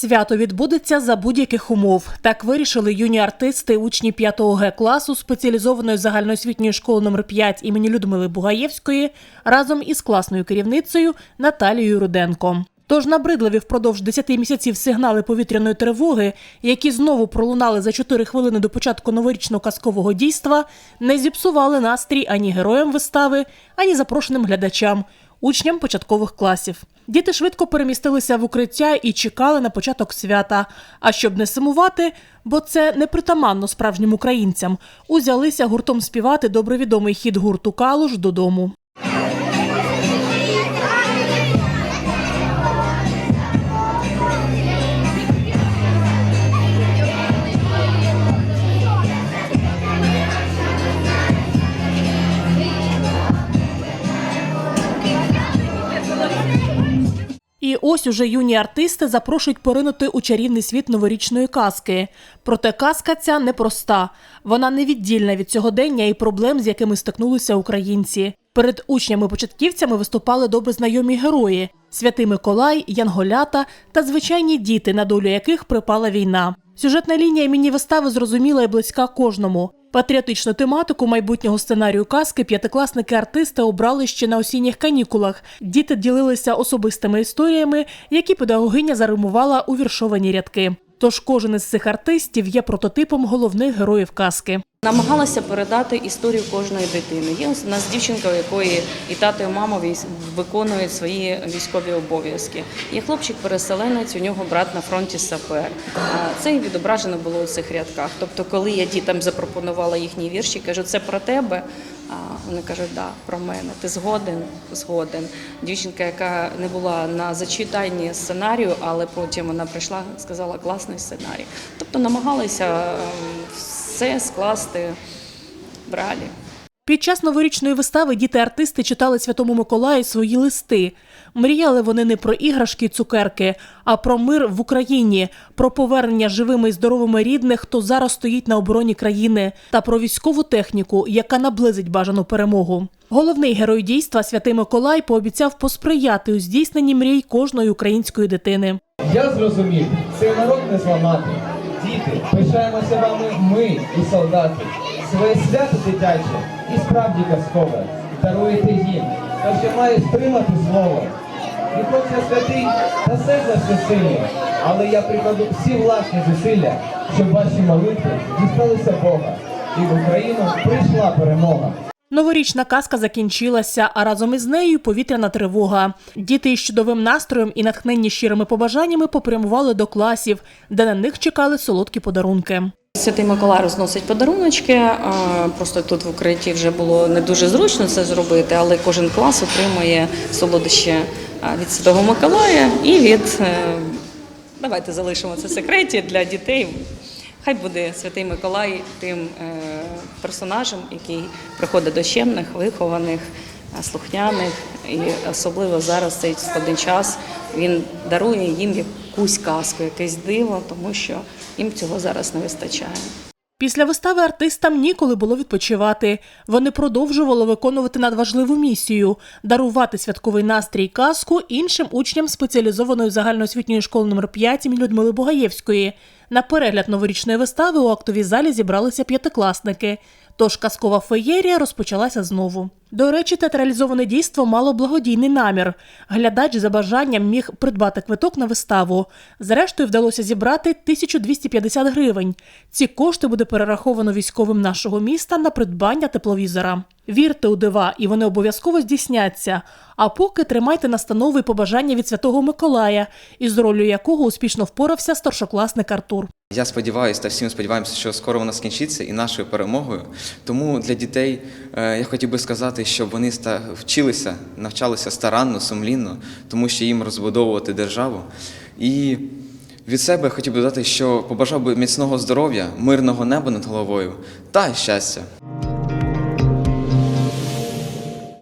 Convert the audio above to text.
Свято відбудеться за будь-яких умов. Так вирішили юні артисти, учні 5 Г класу спеціалізованої загальноосвітньої школи номер 5 імені Людмили Бугаєвської разом із класною керівницею Наталією Руденко. Тож набридливі впродовж 10 місяців сигнали повітряної тривоги, які знову пролунали за 4 хвилини до початку новорічного казкового дійства, не зіпсували настрій ані героям вистави, ані запрошеним глядачам, учням початкових класів. Діти швидко перемістилися в укриття і чекали на початок свята. А щоб не сумувати, бо це непритаманно справжнім українцям, узялися гуртом співати добре відомий хід гурту Калуш додому. Ось уже юні артисти запрошують поринути у чарівний світ новорічної казки. Проте казка ця непроста. Вона невіддільна від сьогодення і проблем, з якими стикнулися українці. Перед учнями-початківцями виступали добре знайомі герої: Святий Миколай, Янголята та звичайні діти, на долю яких припала війна. Сюжетна лінія міні-вистави зрозуміла і близька кожному. Патріотичну тематику майбутнього сценарію казки п'ятикласники-артисти обрали ще на осінніх канікулах. Діти ділилися особистими історіями, які педагогиня заримувала у віршовані рядки. Тож кожен із цих артистів є прототипом головних героїв казки. Намагалася передати історію кожної дитини. Є у нас дівчинка, у якої і тато, і мама виконують свої військові обов'язки. Є хлопчик-переселенець, у нього брат на фронті сапер. Це і відображено було у цих рядках. Тобто, коли я дітям запропонувала їхні вірші, кажу, це про тебе. А вони кажуть, да, про мене. Ти згоден? Згоден. Дівчинка, яка не була на зачитанні сценарію, але потім вона прийшла, сказала класний сценарій. Тобто намагалися ем, все скласти в реалі. Під час новорічної вистави діти-артисти читали Святому Миколаю свої листи. Мріяли вони не про іграшки і цукерки, а про мир в Україні, про повернення живими і здоровими рідних, хто зараз стоїть на обороні країни, та про військову техніку, яка наблизить бажану перемогу. Головний герой дійства Святий Миколай пообіцяв посприяти у здійсненні мрій кожної української дитини. Я зрозумів, цей народ не зламати. Діти, пишаємося вами ми і солдати. Своє свято дитяче і справді казкове. Даруєте їм, та ще має стримати слово. І хоч я святий, та серце всесильний, але я прикладу всі власні зусилля, щоб ваші молитви дісталися Бога. І в Україну прийшла перемога. Новорічна казка закінчилася, а разом із нею повітряна тривога. Діти із чудовим настроєм і натхненні щирими побажаннями попрямували до класів, де на них чекали солодкі подарунки. Святий Миколай розносить подаруночки. Просто тут в укритті вже було не дуже зручно це зробити, але кожен клас отримує солодощі від Святого Миколая і від е, давайте залишимо це секреті для дітей. Хай буде Святий Миколай тим е, персонажем, який приходить до чемних, вихованих, е, слухняних, і особливо зараз цей складний час він дарує їм якусь казку, якесь диво, тому що їм цього зараз не вистачає. Після вистави артистам ніколи було відпочивати. Вони продовжували виконувати надважливу місію дарувати святковий настрій казку іншим учням спеціалізованої загальноосвітньої школи номер 5 імені Людмили Бугаєвської. На перегляд новорічної вистави у актовій залі зібралися п'ятикласники. Тож казкова феєрія розпочалася знову. До речі, театралізоване дійство мало благодійний намір. Глядач за бажанням міг придбати квиток на виставу. Зрештою, вдалося зібрати 1250 гривень. Ці кошти буде перераховано військовим нашого міста на придбання тепловізора. Вірте у дива, і вони обов'язково здійсняться. А поки тримайте настанови побажання від Святого Миколая, із ролью якого успішно впорався старшокласник Артур. Я сподіваюся та всі сподіваємося, що скоро вона скінчиться і нашою перемогою. Тому для дітей е, я хотів би сказати, щоб вони вчилися, навчалися старанно, сумлінно, тому що їм розбудовувати державу. І від себе хотів би додати, що побажав би міцного здоров'я, мирного неба над головою та щастя.